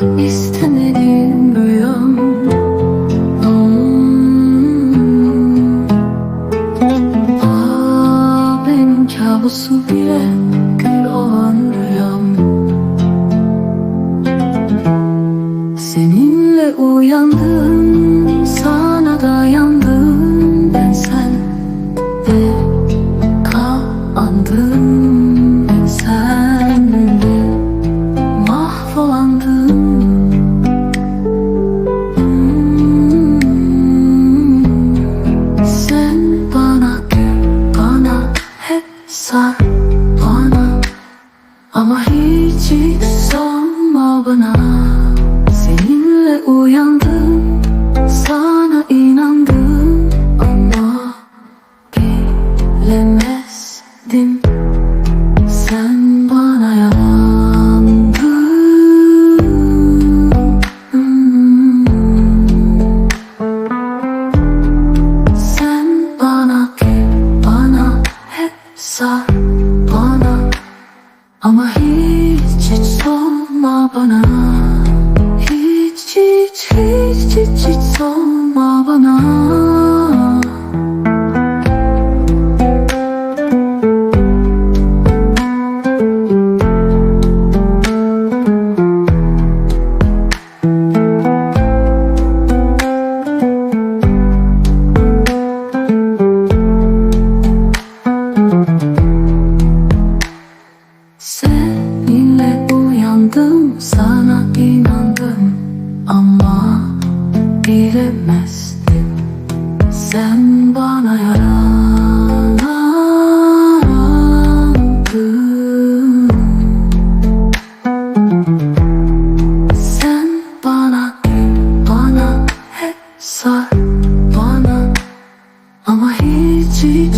istemediğim rüyam Hmm. Aa, benim bile gül Seninle uyandım, sana bana. Seninle uyandım, sana inandım Ama bilemezdim Sen bana yandın. Sen bana bana hep bana. Ama hiç sorma bana. Hiç hiç hiç hiç hiç sorma bana. Seninle uyandım, sana inandım Ama bilemezdim. Sen bana yarandın Sen bana bana hep sar bana. Ama hiç hiç